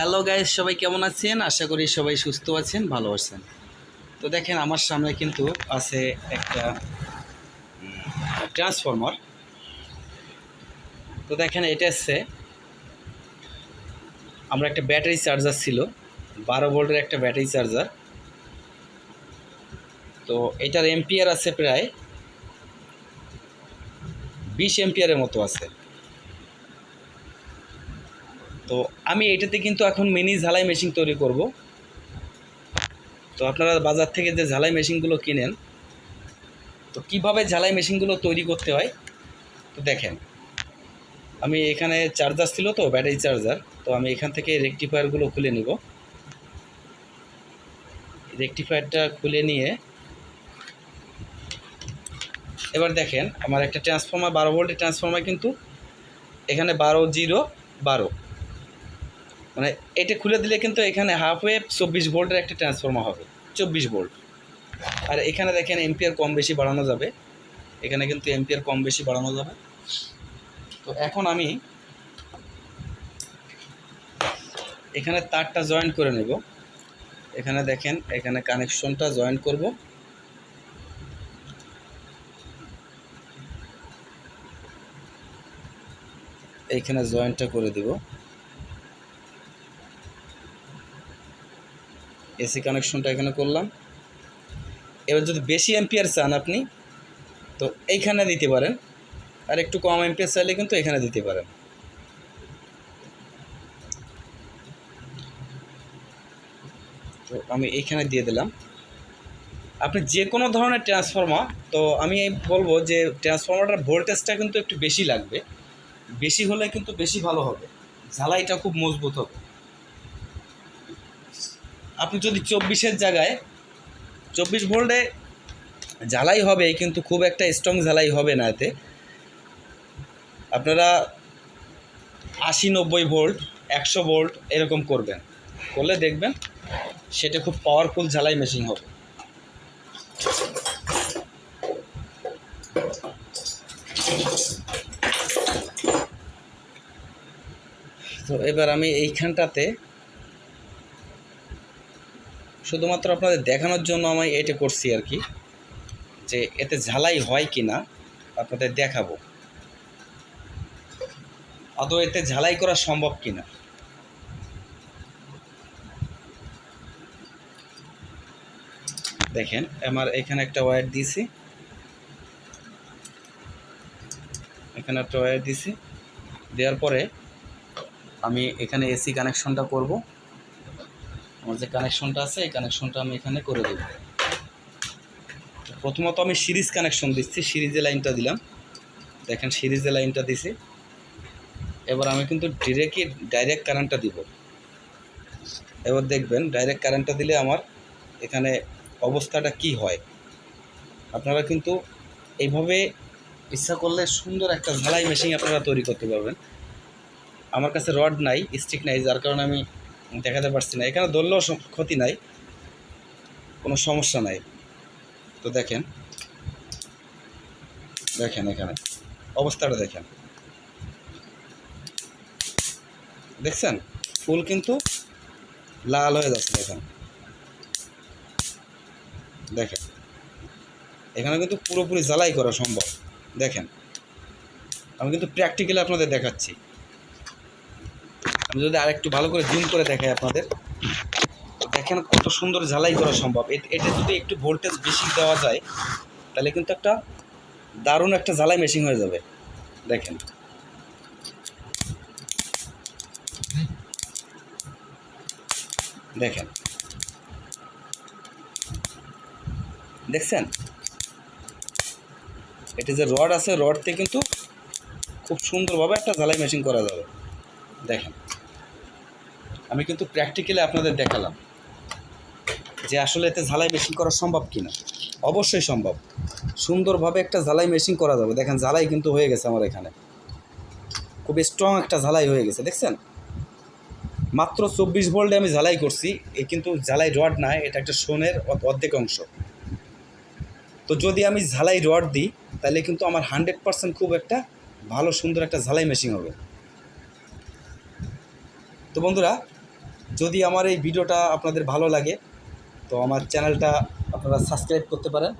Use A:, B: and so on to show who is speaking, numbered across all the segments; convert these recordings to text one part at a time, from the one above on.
A: Hello guys সবাই কেমন আছেন? আশা করি সবাই সুস্থ আছেন, ভালো আছেন। তো দেখেন, আমার সামনে কিন্তু আছে একটা ট্রান্সফর্মার তো দেখেন, এটা হচ্ছে, আমরা একটা ব্যাটারি চার্জার ছিল, বারো ভোল্টের একটা ব্যাটারি চার্জার। তো এটার এম্পিয়ার আছে প্রায় বিশ এম্পিয়ারের মতো আছে। তো আমি এটাতে কিন্তু এখন মিনি ঝালাই মেশিন তৈরি করব। তো আপনারা বাজার থেকে যে ঝালাই মেশিনগুলো কিনেন, তো কীভাবে ঝালাই মেশিনগুলো তৈরি করতে হয়, তো দেখেন। আমি এখানে চার্জার ছিল তো ব্যাটারি চার্জার তো আমি এখান থেকে রেকটিফায়ারগুলো খুলে নিব। রেকটিফায়ারটা খুলে নিয়ে, এবার দেখেন, আমার একটা ট্রান্সফর্মার বারো ভোল্টের ট্রান্সফর্মার কিন্তু এখানে বারো জিরো বারো। মানে এটা খুলে দিলে কিন্তু এখানে হাফ ওয়েভ চব্বিশ ভোল্টের একটা ট্রান্সফর্মার হবে, চব্বিশ ভোল্ট আর এখানে দেখেন এম্পিয়ার কম বেশি বাড়ানো যাবে। এখানে কিন্তু এম্পিয়ার কম বেশি বাড়ানো যাবে। তো এখন আমি এখানে তারটা জয়েন করে নেব। এখানে দেখেন, এখানে কানেকশনটা জয়েন করব। এইখানে জয়েন্টটা করে দিব। এসি কানেকশনটা এখানে করলাম। এবার যদি বেশি এম্পিয়ার চান আপনি, তো এইখানে দিতে পারেন। আর একটু কম এম্পিয়ার চাইলে কিন্তু এখানে দিতে পারেন। তো আমি এইখানে দিয়ে দিলাম। আপনি যে কোনো ধরনের ট্রান্সফর্মার তো আমি এই বলব যে ট্রান্সফর্মারটার ভোল্টেজটা কিন্তু একটু বেশি লাগবে। বেশি হলে কিন্তু বেশি ভালো হবে। ঝালাইটা খুব মজবুত হবে। আপনি যদি চব্বিশের জায়গায়, চব্বিশ ভোল্টে জ্বালাই হবে, কিন্তু খুব একটা স্ট্রং জ্বালাই হবে না এতে, আপনারা আশি নব্বই ভোল্ট, একশো ভোল্ট এরকম করবেন। করলে দেখবেন সেটা খুব পাওয়ারফুল ঝালাই মেশিন হবে। তো এবার আমি এইখানটাতে শুধুমাত্র আপনাদের দেখানোর জন্য আমি এটা করছি আর কি, যে এতে ঝালাই হয় কি না আপনাদের দেখাবো। আদৌ এতে ঝালাই করা সম্ভব কি না দেখেন, আমার এখানে একটা ওয়্যার দিয়েছি এখানে একটা ওয়্যার দিয়েছি দেওয়ার পরে আমি এখানে এসি কানেকশনটা করব। আমার যে কানেকশনটা আছে, এই কানেকশনটা আমি এখানে করে দেব। প্রথমত আমি সিরিজ কানেকশন দিচ্ছি, সিরিজে লাইনটা দিলাম। দেখেন, সিরিজে লাইনটা দিছি। এবার আমি কিন্তু ডিরেক্টই ডাইরেক্ট কারেন্টটা দিব। এবার দেখবেন ডাইরেক্ট কারেন্টটা দিলে আমার এখানে অবস্থাটা কি হয়। আপনারা কিন্তু এইভাবে ইচ্ছা করলে সুন্দর একটা ঝালাই মেশিন আপনারা তৈরি করতে পারবেন। আমার কাছে রড নাই স্টিক নাই, যার কারণে আমি দেখাতে পারছি না। এখানে ধরলেও ক্ষতি নাই, কোনো সমস্যা নাই। তো দেখেন দেখেন এখানে, অবস্থাটা দেখেন। দেখছেন? ফুল কিন্তু লাল হয়ে যাচ্ছে দেখেন। দেখেন, এখানে কিন্তু পুরোপুরি জ্বালাই করা সম্ভব। দেখেন, আমি কিন্তু প্র্যাকটিক্যালি আপনাদের দেখাচ্ছি। আমি যদি আরেকটু ভালো করে জুম করে দেখাই আপনাদের। দেখেন কত সুন্দর ঝালাই করা সম্ভব। এটা যদি একটু ভোল্টেজ বেশি দেওয়া যায়, তাহলে কিন্তু একটা দারুণ একটা ঝালাই মেশিন হয়ে যাবে। দেখেন। দেখেন। দেখছেন? এটা যে রড আছে রডতে কিন্তু খুব সুন্দরভাবে একটা ঝালাই মেশিন করা যাবে। দেখেন। আমি কিন্তু প্র্যাকটিক্যালি আপনাদের দেখালাম যে আসলে এতে ঝালাই মেশিন করা সম্ভব কিনা। অবশ্যই সম্ভব। সুন্দরভাবে একটা ঝালাই মেশিন করা যাবে। দেখেন, ঝালাই কিন্তু হয়ে গেছে আমার এখানে। খুব স্ট্রং একটা ঝালাই হয়ে গেছে, দেখছেন? মাত্র চব্বিশ ভোল্টে আমি ঝালাই করছি। এ কিন্তু ঝালাই রড না, এটা একটা সোনের অর্ধেক অংশ। তো যদি আমি ঝালাই রড দিই, তাহলে কিন্তু আমার হান্ড্রেড পার্সেন্ট খুব একটা ভালো, সুন্দর একটা ঝালাই মেশিন হবে। তো বন্ধুরা যদি আমার এই ভিডিওটা আপনাদের ভালো লাগে, তো আমার চ্যানেলটা আপনারা সাবস্ক্রাইব করতে পারেন।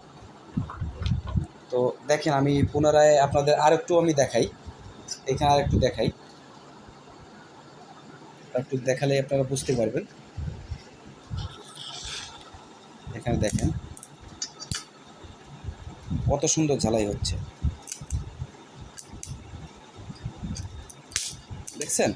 A: তো দেখেন, আমি পুনরায় আপনাদের আর আরেকটু আমি দেখাই। এখানে আরেকটু দেখাই। একটু দেখালে আপনারা বুঝতে পারবেন। এখানে দেখেন, কত সুন্দর ঝালাই হচ্ছে। দেখছেন?